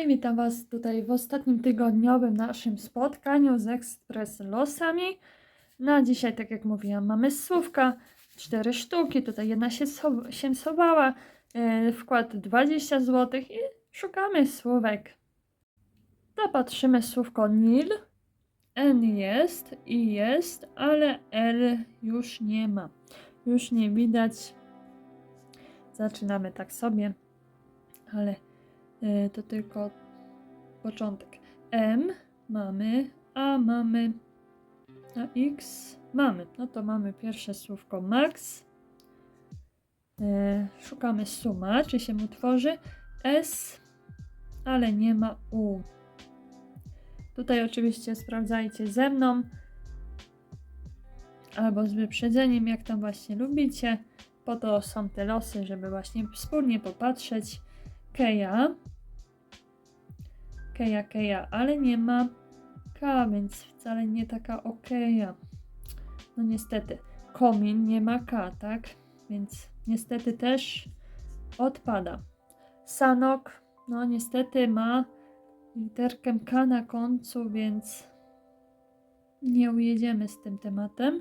Hej, witam Was tutaj w ostatnim tygodniowym naszym spotkaniu z Express Losami. Na dzisiaj, tak jak mówiłam, mamy słówka, cztery sztuki, tutaj jedna się, schow- się schowała, e, wkład 20 zł i szukamy słówek. Zapatrzymy słówko Nil, N jest i jest, ale L już nie ma. Już nie widać. Zaczynamy tak sobie, ale to tylko początek. M mamy, A mamy, a X mamy. No to mamy pierwsze słówko max. E, Szukamy suma, czy się utworzy. S, ale nie ma U. Tutaj oczywiście sprawdzajcie ze mną albo z wyprzedzeniem, jak tam właśnie lubicie. Po to są te losy, żeby właśnie wspólnie popatrzeć. Keja. Keja, Keja, ale nie ma K, więc wcale nie taka okeja. No niestety. Komin nie ma K, tak? Więc niestety też odpada. Sanok, no niestety ma literkę K na końcu, więc nie ujedziemy z tym tematem.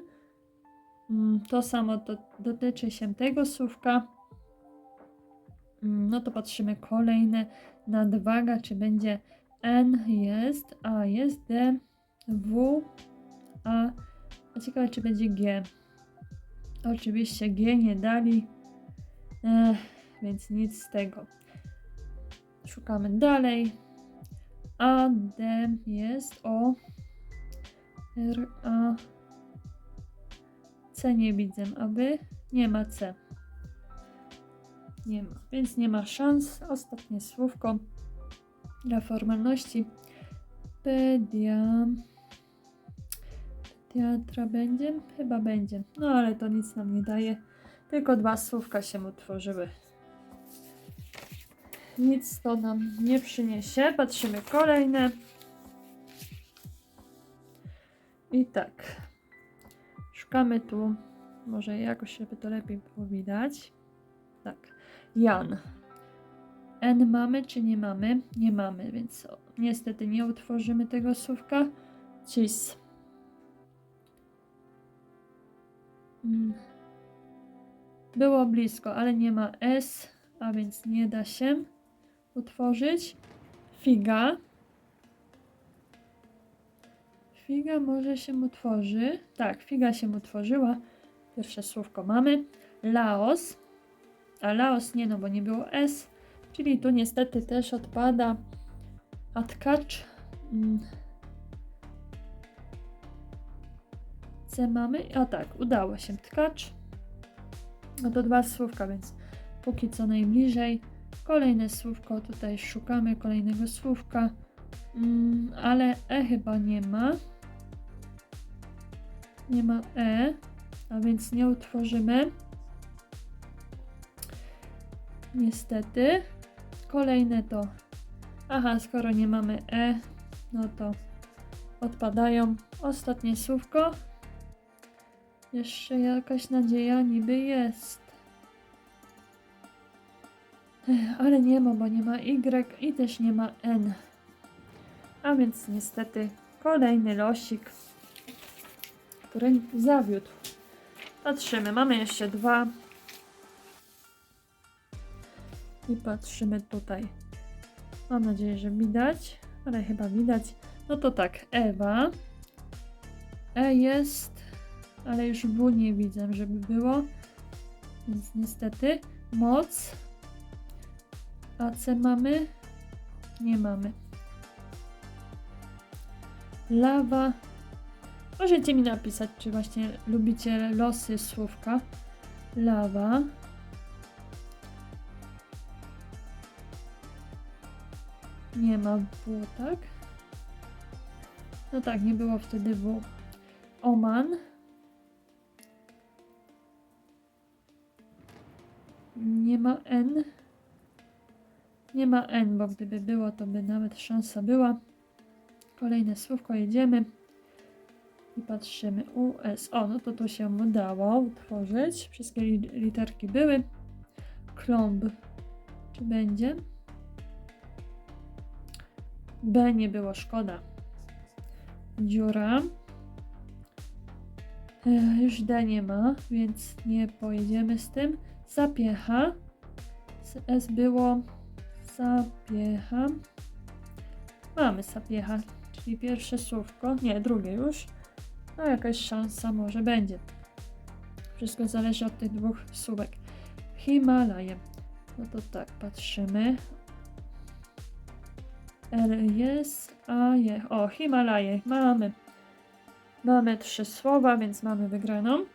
Mm, To samo do, dotyczy się tego słówka. No to patrzymy kolejne. Nadwaga, czy będzie N jest, A jest, D, W, A. A ciekawe, czy będzie G. Oczywiście G nie dali, Ech, więc nic z tego. Szukamy dalej. A, D jest, O, R, A, C nie widzę, a wy? Nie ma C. Nie ma, więc nie ma szans. Ostatnie słówko dla formalności. Pedia. Teatra będzie? Chyba będzie. No ale to nic nam nie daje. Tylko dwa słówka się utworzyły. Nic to nam nie przyniesie. Patrzymy kolejne. I tak. Szukamy tu. Może jakoś, żeby to lepiej było widać. Tak. Jan. N mamy czy nie mamy? Nie mamy, więc niestety nie utworzymy tego słówka. Cis. Mm. Było blisko, ale nie ma S, a więc nie da się utworzyć. Figa. Figa może się utworzy. Tak, figa się utworzyła. Pierwsze słówko mamy. Laos. A Laos nie, no bo nie było S. Czyli tu niestety też odpada. A tkacz. mm, C mamy. A tak, udało się. Tkacz. No to dwa słówka, więc póki co najbliżej. Kolejne słówko, tutaj szukamy kolejnego słówka. Mm, ale E chyba nie ma. Nie ma E, a więc nie utworzymy. Niestety. Kolejne to. Aha, skoro nie mamy E, no to odpadają. Ostatnie słówko. Jeszcze jakaś nadzieja niby jest. Ale nie ma, bo nie ma Y i też nie ma N. A więc niestety kolejny losik, który zawiódł. Patrzymy, mamy jeszcze dwa. I patrzymy tutaj. Mam nadzieję, że widać, ale chyba widać. No to tak, Ewa. E jest, ale już W nie widzę, żeby było. Więc niestety. Moc. A C mamy? Nie mamy. Lawa. Możecie mi napisać, czy właśnie lubicie losy słówka. Lawa. Nie ma W, tak? No tak, nie było wtedy W. Oman. Nie ma N. Nie ma N, bo gdyby było, to by nawet szansa była. Kolejne słówko, jedziemy. I patrzymy. U, S. O, no to tu się udało utworzyć. Wszystkie li literki były. Klomb. Czy będzie? B nie było, szkoda. Dziura. E, Już D nie ma, więc nie pojedziemy z tym. Zapiecha. Z S było zapiecha. Mamy zapiecha, czyli pierwsze słówko. Nie, drugie już. No jakaś szansa może będzie. Wszystko zależy od tych dwóch słówek. Himalaje. No to tak, patrzymy. L jest, a je. O, Himalaje. Mamy. Mamy trzy słowa, więc mamy wygraną.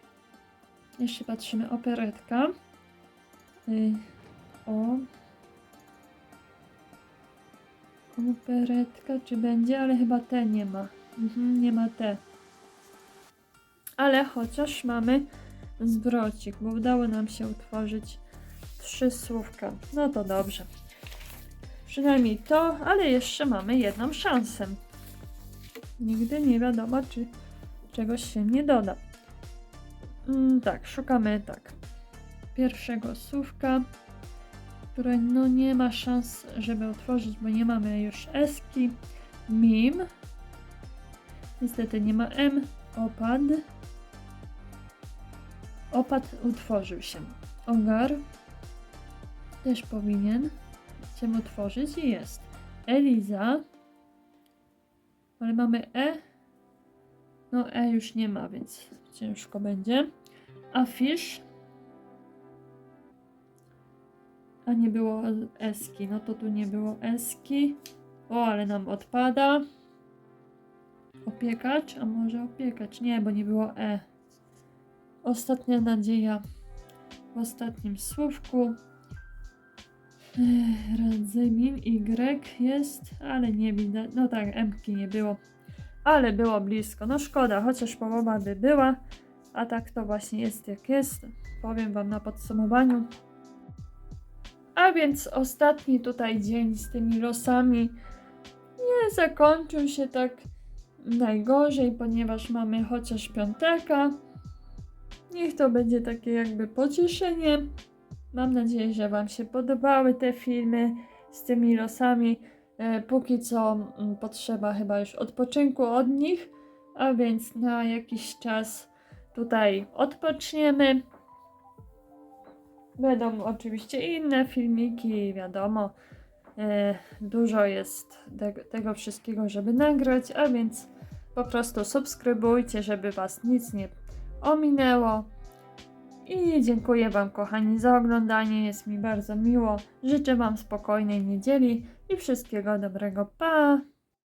Jeszcze patrzymy operetka. Y, o. Operetka, czy będzie? Ale chyba te nie ma. Mhm, nie ma te. Ale chociaż mamy zwrocik, bo udało nam się utworzyć trzy słówka. No to dobrze. Przynajmniej to, ale jeszcze mamy jedną szansę. Nigdy nie wiadomo, czy czegoś się nie doda. Mm, tak, szukamy tak. Pierwszego słówka, które no nie ma szans, żeby utworzyć, bo nie mamy już eski. Mim. Niestety nie ma M. Opad. Opad utworzył się. Ogar też powinien się utworzyć i jest. Eliza. Ale mamy E. No E już nie ma, więc ciężko będzie. Afisz. A nie było eski. No to tu nie było eski. O, ale nam odpada. Opiekacz? A może opiekacz? Nie, bo nie było E. Ostatnia nadzieja w ostatnim słówku. Radzymin Y jest, ale nie widać. No tak, M-ki nie było. Ale było blisko. No szkoda, chociaż połowa by była. A tak to właśnie jest jak jest. Powiem Wam na podsumowaniu. A więc ostatni tutaj dzień z tymi losami nie zakończył się tak najgorzej, ponieważ mamy chociaż piąteka. Niech to będzie takie jakby pocieszenie. Mam nadzieję, że Wam się podobały te filmy z tymi losami. E, póki co mm, potrzeba chyba już odpoczynku od nich, a więc na jakiś czas tutaj odpoczniemy. Będą oczywiście inne filmiki, wiadomo. E, dużo jest tego, tego wszystkiego, żeby nagrać, a więc po prostu subskrybujcie, żeby Was nic nie ominęło. I dziękuję Wam, kochani, za oglądanie. Jest mi bardzo miło. Życzę Wam spokojnej niedzieli i wszystkiego dobrego. Pa!